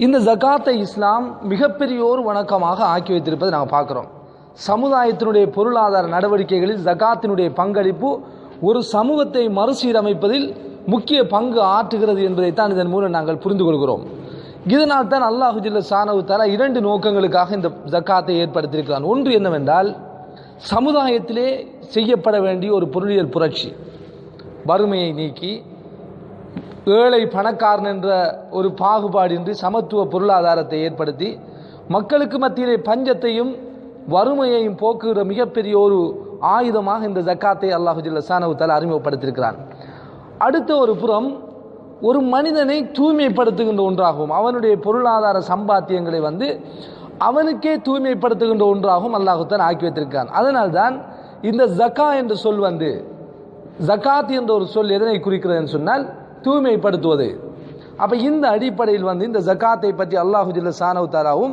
இந்த ஜகாத்தை இஸ்லாம் மிகப்பெரிய ஒரு வணக்கமாக ஆக்கி வைத்திருப்பதை நாங்கள் பார்க்குறோம். சமுதாயத்தினுடைய பொருளாதார நடவடிக்கைகளில் ஜகாத்தினுடைய பங்களிப்பு ஒரு சமூகத்தை மறுசீரமைப்பதில் முக்கிய பங்கு ஆற்றுகிறது என்பதைத்தான் இதன் மூலம் நாங்கள் புரிந்து கொள்கிறோம். இதனால் தான் அல்லாஹுஜில்ல சானவு தலா இரண்டு நோக்கங்களுக்காக இந்த ஜக்காத்தை ஏற்படுத்தியிருக்கிறான். ஒன்று என்னவென்றால் சமுதாயத்திலே செய்யப்பட வேண்டிய ஒரு பொருளியல் புரட்சி. வறுமையை நீக்கி ஏழை பணக்காரன் என்ற ஒரு பாகுபாடின்றி சமத்துவ பொருளாதாரத்தை ஏற்படுத்தி மக்களுக்கு மத்தியிலே பஞ்சத்தையும் வறுமையையும் போக்குகிற மிகப்பெரிய ஒரு ஆயுதமாக இந்த ஜக்காத்தை அல்லாஹுஜில்ல சானவுத்தால் அறிமுகப்படுத்தியிருக்கிறான். அடுத்த ஒரு புறம் ஒரு மனிதனை தூய்மைப்படுத்துகின்ற ஒன்றாகும். அவனுடைய பொருளாதார சம்பாத்தியங்களை வந்து அவனுக்கே தூய்மைப்படுத்துகின்ற ஒன்றாகவும் அல்லாஹுத்தான் ஆக்கி வைத்திருக்கான் அதனால்தான் இந்த ஜக்கா என்ற சொல் வந்து ஜக்காத் என்ற ஒரு சொல் எதனை குறிக்கிறதுன்னு சொன்னால் தூய்மைப்படுத்துவது. அப்போ இந்த அடிப்படையில் வந்து இந்த ஜக்காத்தை பற்றி அல்லாஹு ஜில்ல சானவு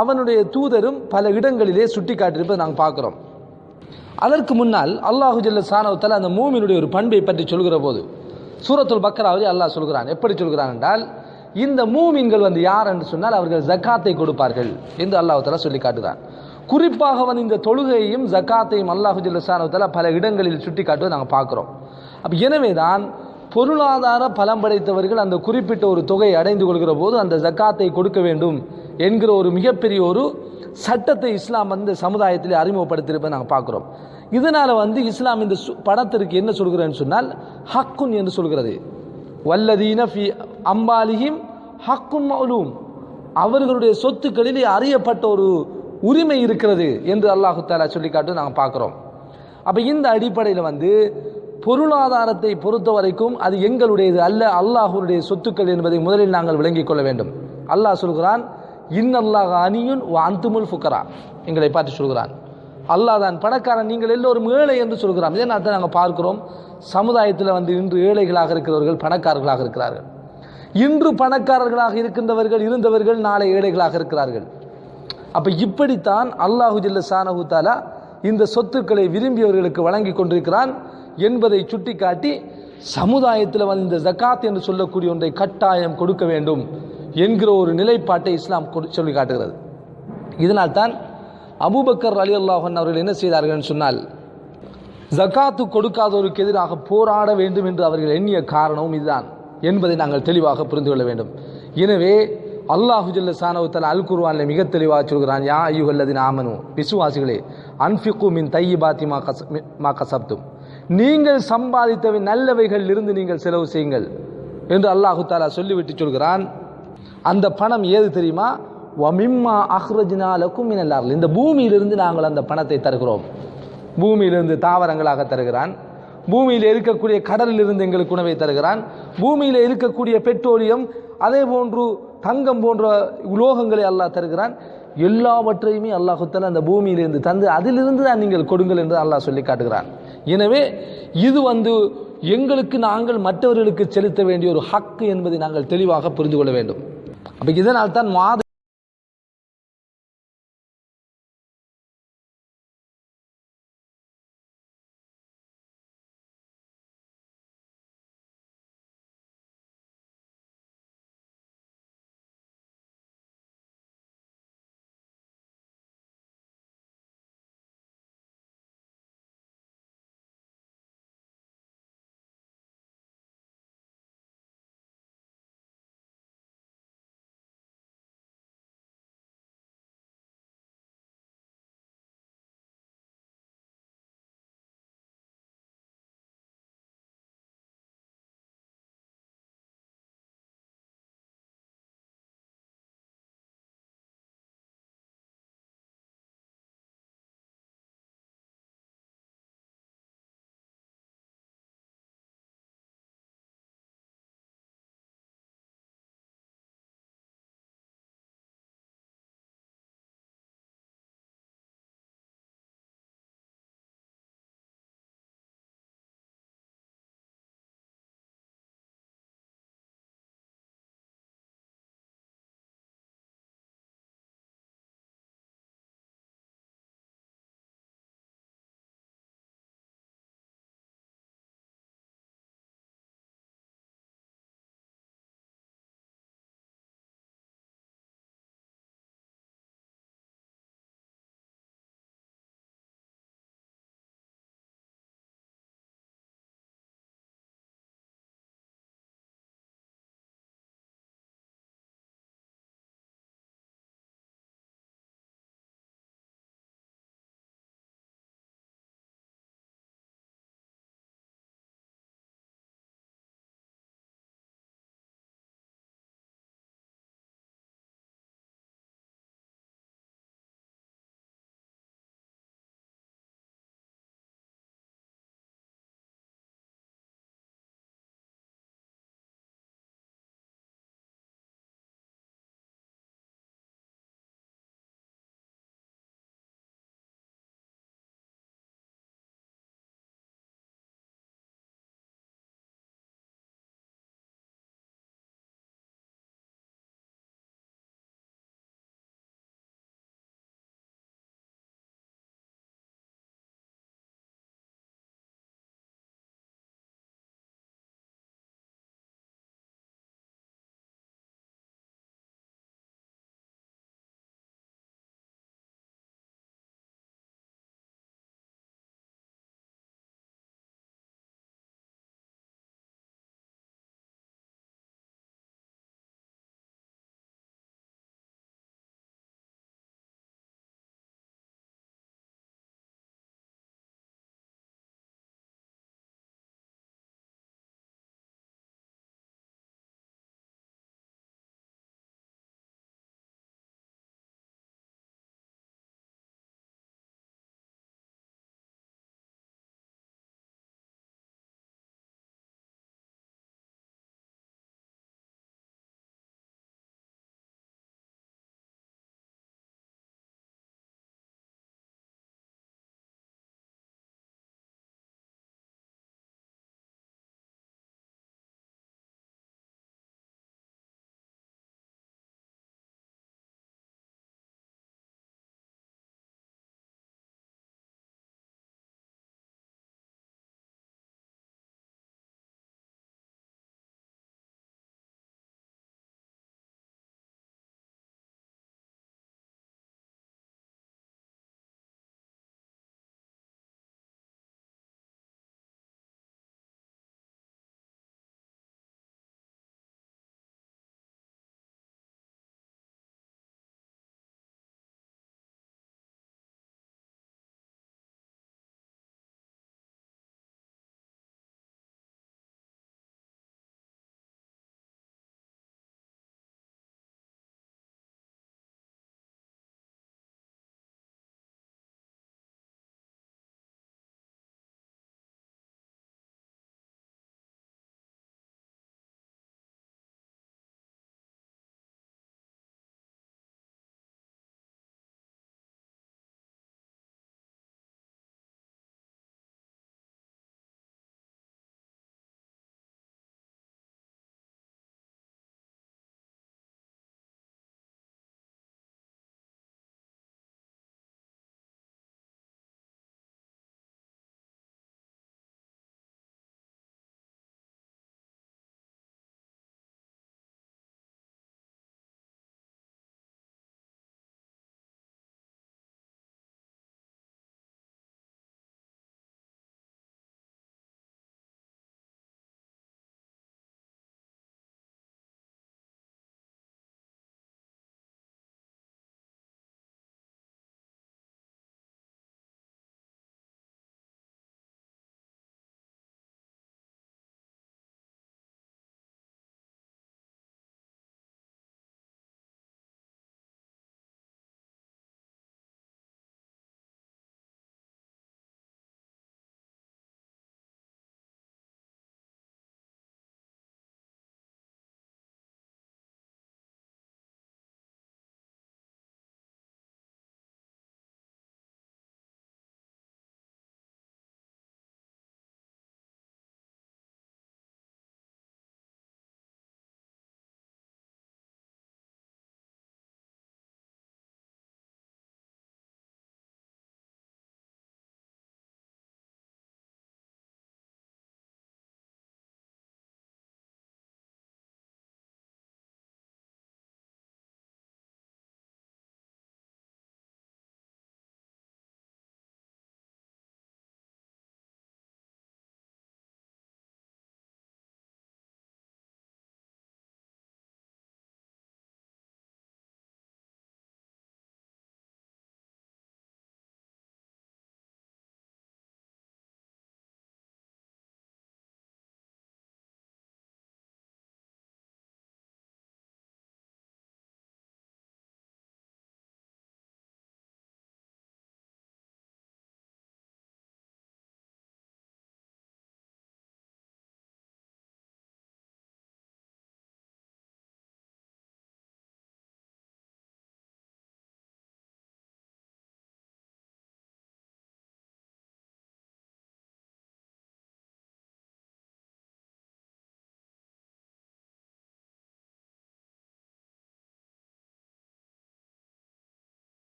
அவனுடைய தூதரும் பல இடங்களிலே சுட்டி காட்டியிருப்பதை நாங்கள் பார்க்குறோம். அதற்கு முன்னால் அல்லாஹு ஜில்ல சானவு தாலா அந்த மூமினுடைய ஒரு பண்பை பற்றி சொல்கிற போது சூரத்துல் பக்கராவதி அல்லாஹ் சொல்கிறான். எப்படி சொல்கிறான் என்றால் இந்த மூமின்கள் வந்து யார் என்று சொன்னால் அவர்கள் ஜக்காத்தை கொடுப்பார்கள் என்று அல்லாஹு தாலா சொல்லி காட்டுகிறான். குறிப்பாக வந்து இந்த தொழுகையையும் ஜக்காத்தையும் அல்லாஹு ஜில்லசானவத்தால பல இடங்களில் சுட்டி காட்டுவதை நாங்கள் பார்க்குறோம். அப்போ எனவே தான் பொருளாதார பலம் படைத்தவர்கள் அந்த குறிப்பிட்ட ஒரு தொகை அடைந்து கொள்கிற போது அந்த ஜக்காத்தை கொடுக்க வேண்டும் என்கிற ஒரு மிகப்பெரிய ஒரு சட்டத்தை இஸ்லாம் வந்து சமுதாயத்தில் அறிமுகப்படுத்தியிருப்பதை நாங்கள் பார்க்குறோம். இதனால் வந்து இஸ்லாம் இந்த சு- பணத்திற்கு என்ன சொல்கிறேன்னு சொன்னால் ஹக்குன் என்று சொல்கிறது. வல்லதீன ஃபி அம்பாலிஹிம் ஹக்குன் மௌலூம். அவர்களுடைய சொத்துக்களிலே அறியப்பட்ட ஒரு உரிமை இருக்கிறது என்று அல்லாஹு தாலா சொல்லி காட்டு நாங்கள் பார்க்குறோம். அப்போ இந்த அடிப்படையில் வந்து பொருளாதாரத்தை பொறுத்த வரைக்கும் அது எங்களுடையது அல்ல அல்லாஹுடைய சொத்துக்கள் என்பதை முதலில் நாங்கள் விளங்கிக் கொள்ள வேண்டும். அல்லாஹ் சொல்கிறான் இன்னல்லாஹ் அணியுன் அந்துமுல் ஃபுக்கரா. எங்களை பார்த்து சொல்கிறான். அல்லாஹ் தான் பணக்காரன் நீங்கள் எல்லோரும் ஏழை என்று சொல்கிறான். இதே நான் நாங்கள் பார்க்கிறோம் சமுதாயத்தில் வந்து இன்று ஏழைகளாக இருக்கிறவர்கள் பணக்காரர்களாக இருக்கிறார்கள். இன்று பணக்காரர்களாக இருக்கின்றவர்கள் இருந்தவர்கள் நாளை ஏழைகளாக இருக்கிறார்கள். அப்போ இப்படித்தான் அல்லாஹு ஜில்ல சானஹு தாலா இந்த சொத்துக்களை விரும்பியவர்களுக்கு வழங்கி கொண்டிருக்கிறான். என்பதை சுட்டிக்காட்டி சமுதாயத்தில் வந்த ஜக்காத் ஜகாத் என்று சொல்லக்கூடிய ஒன்றை கட்டாயம் கொடுக்க வேண்டும் என்கிற ஒரு நிலைப்பாட்டை இஸ்லாம் கொடு- சொல்லி காட்டுகிறது இதனால் தான் அபூபக்கர் அலி அல்லாஹன் அவர்கள் என்ன செய்தார்கள் சொன்னால் ஜகாத்து கொடுக்காதோருக்கு எதிராக போராட வேண்டும் என்று அவர்கள் எண்ணிய காரணமும் இதுதான் என்பதை நாங்கள் தெளிவாக புரிந்து கொள்ள வேண்டும். எனவே அல்லாஹு ஜல்ல சானவத்தல் அல் குர்வானில் மிக தெளிவாக சொல்கிறான் யா ஐயுகல்லதின் ஆமனு விசுவாசிகளே அன்ஃபிகு மின் தையிபாத்தி மா கச மா கசப்தும். நீங்கள் சம்பாதித்தவை நல்லவைகள் இருந்து நீங்கள் செலவு செய்யுங்கள் என்று அல்லாஹு தாலா சொல்லிவிட்டு சொல்கிறான். அந்த பணம் ஏது தெரியுமா? வமிம்மா அஹ்ரஜினாலக்கும் மினல்லார்கள் இந்த பூமியிலிருந்து நாங்கள் அந்த பணத்தை தருகிறோம். பூமியிலிருந்து தாவரங்களாக தருகிறான். பூமியில் இருக்கக்கூடிய கடலிலிருந்து எங்களுக்கு உணவை தருகிறான். பூமியில் இருக்கக்கூடிய பெட்ரோலியம் அதே போன்று தங்கம் போன்ற உலோகங்களை அல்லாஹ் தருகிறான். எல்லாவற்றையுமே அல்லாஹுத்தால அந்த பூமியிலிருந்து தந்து அதிலிருந்து தான் நீங்கள் கொடுங்கள் என்று அல்லாஹ் சொல்லி காட்டுகிறான். எனவே இது வந்து எங்களுக்கு நாங்கள் மற்றவர்களுக்கு செலுத்த வேண்டிய ஒரு ஹக்கு என்பதை நாங்கள் தெளிவாக புரிந்து கொள்ள வேண்டும். அப்போ இதனால் தான் மாத